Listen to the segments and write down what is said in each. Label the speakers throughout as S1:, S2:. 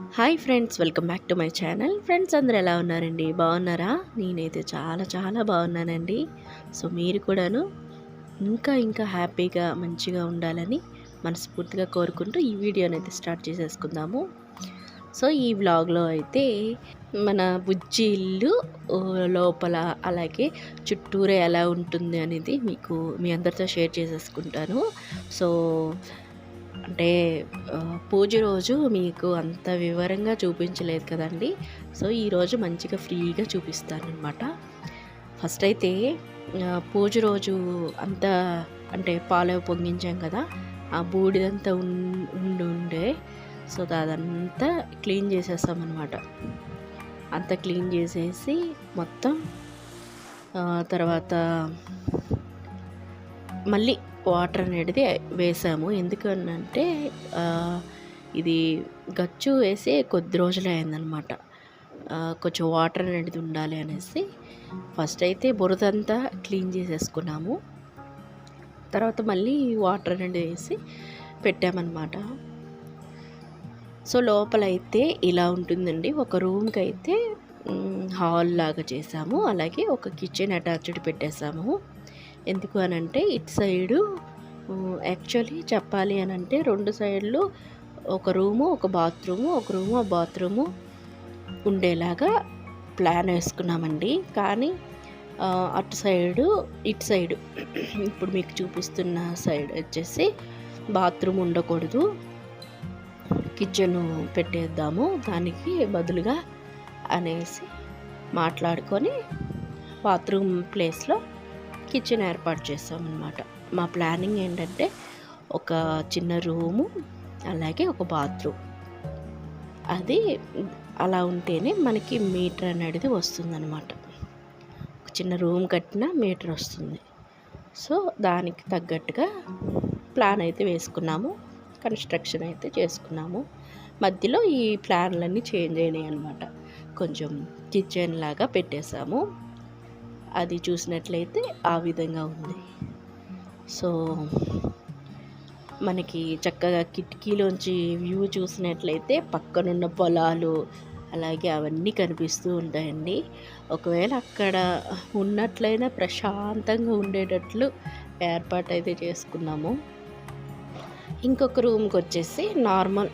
S1: Hi friends welcome back to my channel. Friends అందరు ఎలా ఉన్నారండి? బాగున్నారా? నేనైతే చాలా చాలా బాగున్నానండి. సో మీరు కూడాను ఇంకా ఇంకా హ్యాపీగా మంచిగా ఉండాలని మనస్ఫూర్తిగా కోరుకుంటూ ఈ వీడియోని అయితే స్టార్ట్ చేసేసుకుందాము. సో ఈ వ్లాగ్లో అయితే మన బుజ్జి ఇల్లు లోపల అలాగే చుట్టూరే ఎలా ఉంటుంది అనేది మీకు మీ అందరితో షేర్ చేసేసుకుంటాను. సో అంటే పూజ రోజు మీకు అంత వివరంగా చూపించలేదు కదండి. సో ఈరోజు మంచిగా ఫ్రీగా చూపిస్తానమాట ఫస్ట్ అయితే పూజ రోజు అంతా అంటే పాలు పొంగించాం కదా ఆ బూడిదంతా ఉండి ఉండే. సో అదంతా క్లీన్ చేసేస్తామన్నమాట. అంతా క్లీన్ చేసేసి మొత్తం తర్వాత మళ్ళీ వాటర్ అనేది వేసాము. ఎందుకనంటే ఇది గచ్చు వేసి కొద్ది రోజులే అయిందనమాట. కొంచెం వాటర్ అనేది ఉండాలి అనేసి ఫస్ట్ అయితే బురదంతా క్లీన్ చేసేసుకున్నాము. తర్వాత మళ్ళీ వాటర్ అనేది వేసి పెట్టామన్నమాట సో లోపల అయితే ఇలా ఉంటుందండి. ఒక రూమ్కి అయితే హాల్ లాగా చేసాము. అలాగే ఒక కిచెన్ అటాచ్డ్ పెట్టేసాము. ఎందుకు అని అంటే ఇటు సైడు యాక్చువల్లీ చెప్పాలి అని అంటే రెండు సైడ్లు ఒక రూము ఒక బాత్రూము ఒక రూము ఒక బాత్రూము ఉండేలాగా ప్లాన్ వేసుకున్నామండి. కానీ అటు సైడు ఇటు సైడు ఇప్పుడు మీకు చూపిస్తున్న సైడ్ వచ్చేసి బాత్రూమ్ ఉండకూడదు. కిచెన్ పెట్టేద్దాము దానికి బదులుగా అనేసి మాట్లాడుకొని బాత్రూమ్ ప్లేస్లో కిచెన్ ఏర్పాటు చేసామన్నమాట. మా ప్లానింగ్ ఏంటంటే ఒక చిన్న రూము అలాగే ఒక బాత్రూమ్. అది అలా ఉంటేనే మనకి మీటర్ అనేది వస్తుందన్నమాట. ఒక చిన్న రూమ్ కట్టిన మీటర్ వస్తుంది. సో దానికి తగ్గట్టుగా ప్లాన్ అయితే వేసుకున్నాము. కన్స్ట్రక్షన్ అయితే చేసుకున్నాము. మధ్యలో ఈ ప్లాన్లన్నీ చేంజ్ అయినాయి అనమాట కొంచెం కిచెన్ లాగా పెట్టేశాము అది చూసినట్లయితే ఆ విధంగా ఉంది. సో మనకి చక్కగా కిటికీలోంచి వ్యూ చూసినట్లయితే పక్కనున్న పొలాలు అలాగే అవన్నీ కనిపిస్తూ ఉంటాయండి. ఒకవేళ అక్కడ ఉన్నట్లయినా ప్రశాంతంగా ఉండేటట్లు ఏర్పాటు అయితే చేసుకున్నాము. ఇంకొక రూమ్కి వచ్చేసి నార్మల్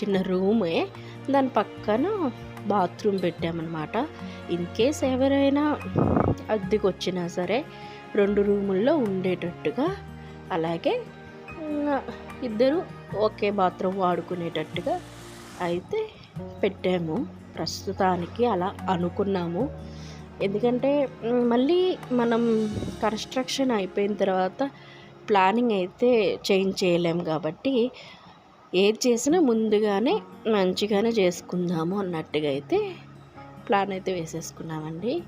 S1: చిన్న రూమే. దాని పక్కన బాత్రూమ్ పెట్టామన్నమాట. ఇన్ కేస్ ఎవరైనా అద్దెకి వచ్చినా సరే రెండు రూముల్లో ఉండేటట్టుగా అలాగే ఇద్దరు ఒకే బాత్రూమ్ వాడుకునేటట్టుగా అయితే పెట్టాము. ప్రస్తుతానికి అలా అనుకున్నాము. ఎందుకంటే మళ్ళీ మనం కన్స్ట్రక్షన్ అయిపోయిన తర్వాత ప్లానింగ్ అయితే చేంజ్ చేయలేము కాబట్టి ఏది చేసినా ముందుగానే మంచిగానే చేసుకుందాము అన్నట్టుగా అయితే ప్లాన్ అయితే వేసేసుకున్నామండి.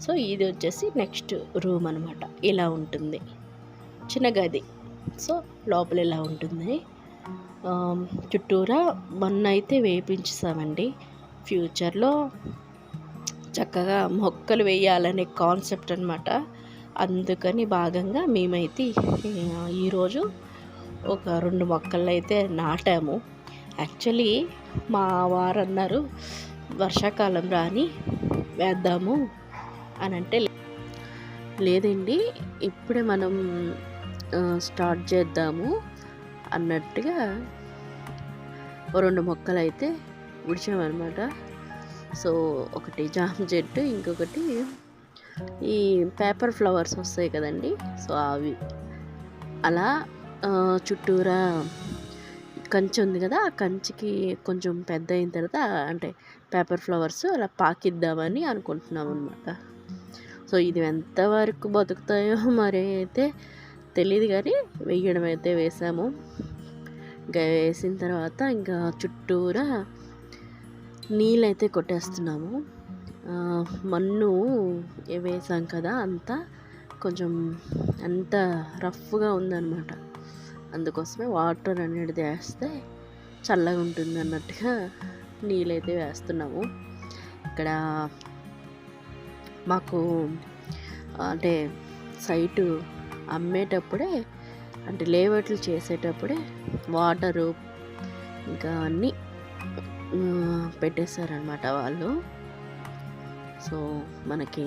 S1: సో ఇది వచ్చేసి నెక్స్ట్ రూమ్ అనమాట ఇలా ఉంటుంది. చిన్న గది. సో లోపల ఇలా ఉంటుంది. చుట్టూరా మొన్న అయితే వేపించేసామండి. ఫ్యూచర్లో చక్కగా మొక్కలు వేయాలనే కాన్సెప్ట్ అనమాట అందుకని భాగంగా మేమైతే ఈరోజు ఒక రెండు మొక్కలు అయితే నాటాము. యాక్చువల్లీ మా వారు అన్నారు వర్షాకాలం రాని వేద్దాము అని అంటే లేదండి ఇప్పుడే మనం స్టార్ట్ చేద్దాము అన్నట్టుగా రెండు మొక్కలు అయితే ఉడిచామన్నమాట. సో ఒకటి జామ చెట్టు ఇంకొకటి ఈ పేపర్ ఫ్లవర్స్ వస్తాయి కదండి. సో అవి అలా చుట్టూరా కంచి ఉంది కదా ఆ కంచికి కొంచెం పెద్ద అయిన తర్వాత అంటే పేపర్ ఫ్లవర్స్ అలా పాకిద్దామని అనుకుంటున్నాం అనమాట సో ఇది ఎంతవరకు బతుకుతాయో మరి అయితే తెలియదు కానీ వేయడం అయితే వేసాము. ఇంకా వేసిన తర్వాత ఇంకా చుట్టూరా నీళ్ళైతే కొట్టేస్తున్నాము. మన్ను వేసాం కదా అంతా. కొంచెం అంత రఫ్గా ఉందన్నమాట. అందుకోసమే వాటర్ అనేది వేస్తే చల్లగా ఉంటుంది అన్నట్టుగా నీళ్ళైతే వేస్తున్నాము. ఇక్కడ మాకు అంటే సైటు అమ్మేటప్పుడే అంటే లేవట్లు చేసేటప్పుడే వాటరు ఇంకా అన్నీ పెట్టేశారనమాట వాళ్ళు. సో మనకి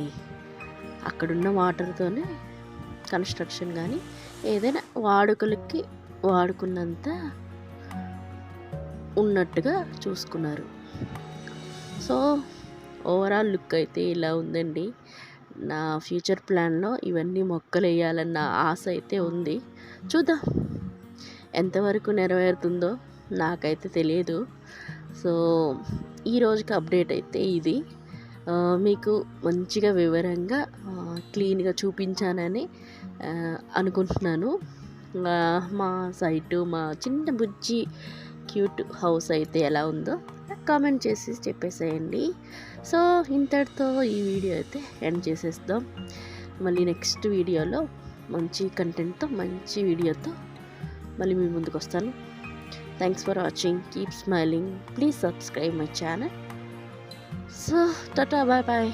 S1: అక్కడున్న వాటర్తోనే కన్స్ట్రక్షన్ కానీ ఏదైనా వాడుకలకి వాడుకున్నంత ఉన్నట్టుగా చూసుకున్నారు. సో ఓవరాల్ లుక్ అయితే ఇలా ఉందండి. నా ఫ్యూచర్ ప్లాన్లో ఇవన్నీ మొక్కలు వేయాలన్న ఆశ అయితే ఉంది. చూద్దాం. ఎంతవరకు నెరవేరుతుందో నాకైతే తెలియదు. సో ఈ రోజుకి అప్డేట్ అయితే ఇది. మీకు మంచిగా వివరంగా క్లీన్గా చూపించానని అనుకుంటున్నాను. మా సైటు మా చిన్న బుజ్జి క్యూట్ హౌస్ అయితే ఎలా ఉందో కామెంట్ చేసి చెప్పేసేయండి. సో ఇంతటితో ఈ వీడియో అయితే ఎండ్ చేసేస్తాం. మళ్ళీ నెక్స్ట్ వీడియోలో మంచి కంటెంట్తో మంచి వీడియోతో మళ్ళీ మీ ముందుకు వస్తాను. Thanks for watching keep smiling please subscribe my channel so tata bye bye.